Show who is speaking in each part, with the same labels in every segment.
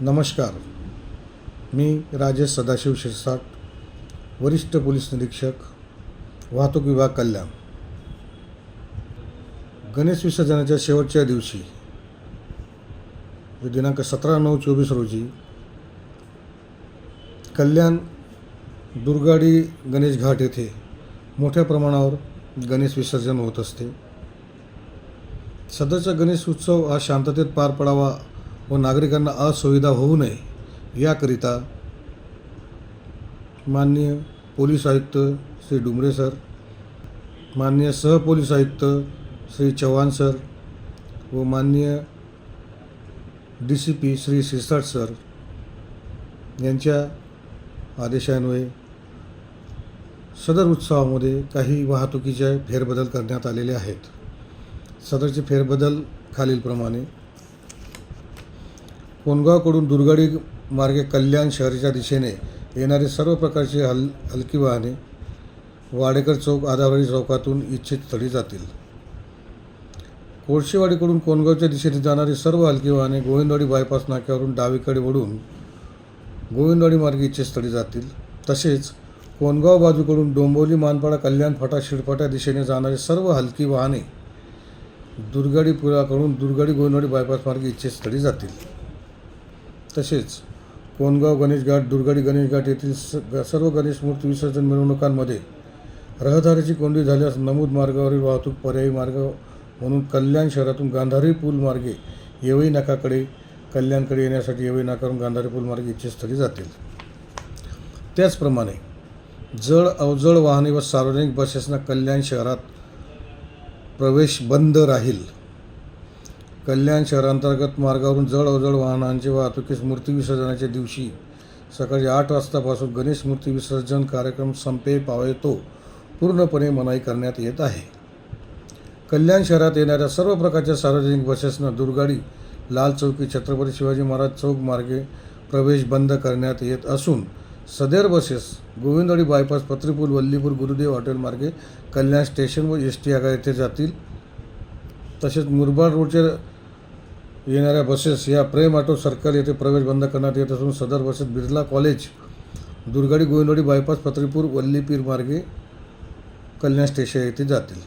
Speaker 1: नमस्कार. मी राजेश सदाशिव शिरसाट वरिष्ठ पोलीस निरीक्षक वाहतूक विभाग कल्याण. गणेश विसर्जनाच्या शेवटच्या दिवशी दिनांक सतरा नऊ चोवीस रोजी कल्याण दुर्गाडी गणेश घाट येथे मोठ्या प्रमाणावर गणेश विसर्जन होत असते. सध्याचा गणेश उत्सव हा शांततेत पार पडावा व नागरिकांना असुविधा होऊ नये याकरिता माननीय पोलीस आयुक्त श्री डुमरे सर माननीय सहपोलीस आयुक्त श्री चव्हाण सर व माननीय D C P Shri Shirsat sir यांच्या आदेशान्वये सदर उत्सवामध्ये काही वाहतुकीचे फेरबदल करण्यात आलेले आहेत. सदरचे फेरबदल खालीलप्रमाणे कोंडगावकडून दुर्गाडी मार्गे कल्याण शहराच्या दिशेने येणारे सर्व प्रकारची हल हलकी वाहने वाडेकर चौक आधारवाडी चौकातून इच्छित स्थळी जातील. कोळशेवाडीकडून कोंडगावच्या दिशेने जाणारी सर्व हलकी वाहने गोविंदवाडी बायपास नाक्यावरून डावीकडे वळून गोविंदवाडी मार्गे इच्छित स्थळी जातील. तसेच कोंडगाव बाजूकडून डोंबोली मानपाडा कल्याण फाटा शिरफाटा दिशेने जाणारी सर्व हलकी वाहने दुर्गाडी पुराकडून दुर्गाडी गोविंदवाडी बायपास मार्गे इच्छित स्थळी जातील. तसेच कोणगाव गणेश घाट दुर्गाडी गणेश घाट येथील स सर्व गणेश मूर्ती विसर्जन मिरवणुकांमध्ये रहदारीची कोंडी झाल्यास नमूद मार्गावरील वाहतूक पर्यायी मार्ग म्हणून कल्याण शहरातून गांधारी पूल मार्गे येवई नाकाकडे कल्याणकडे येण्यासाठी येवई नाकावरून गांधारी पूल मार्गे इच्छितस्थळी जातील. त्याचप्रमाणे जड अवजड वाहने व सार्वजनिक बसेसना कल्याण शहरात प्रवेश बंद राहील. कल्याण शहरांतर्गत मार्गावरून जड अवजड वाहनांची वाहतुकीस मूर्ती विसर्जनाच्या दिवशी. सकाळी आठ वाजतापासून गणेश मूर्ती विसर्जन कार्यक्रम संपे पावेतो पूर्णपणे मनाई करण्यात येत आहे. कल्याण शहरात येणाऱ्या सर्व प्रकारच्या सार्वजनिक बसेसना दुर्गाडी लाल चौकी छत्रपती शिवाजी महाराज चौक मार्गे प्रवेश बंद करण्यात येत असून सदर buses Govindwadi bypass Patripul Vallipur Gurudev hotel मार्गे कल्याण स्टेशन व एस टी आगा येथे जातील. तसेच मुरबाड रोडच्या येणाऱ्या बसेस या प्रेम ऑटो सर्कल येथे प्रवेश बंद करण्यात येत असून सदर buses Birla college Durgadi Govindwadi bypass Patripur Vallipir मार्गे कल्याण स्टेशन येथे जातील.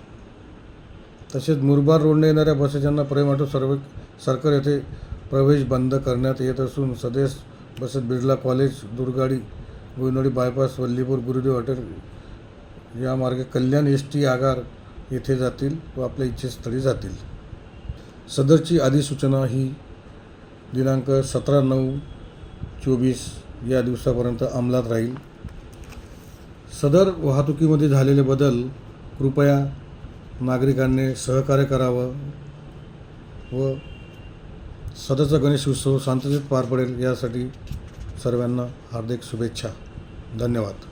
Speaker 1: तसेच मुरबाड रोडने येणाऱ्या बसेस यांना प्रेम ऑटो सर्व सर्कल येथे प्रवेश बंद करण्यात येत असून सदेश buses Birla college Durgadi Govindwadi bypass Vallipur Gurudev hotel या मार्गे कल्याण एस टी आगार येथे जातील व आपल्या इच्छेस्थळी जातील. सदरची अधिसूचना ही दिनांक सतरा नऊ चोवीस या दिवसापर्यंत अंमलात राहील. सदर वाहतुकीमध्ये झालेले बदल कृपया नागरिकांनी सहकार्य करावं व सदरचा गणेश उत्सव शांततेत पार पडेल यासाठी सर्वांना हार्दिक शुभेच्छा. धन्यवाद.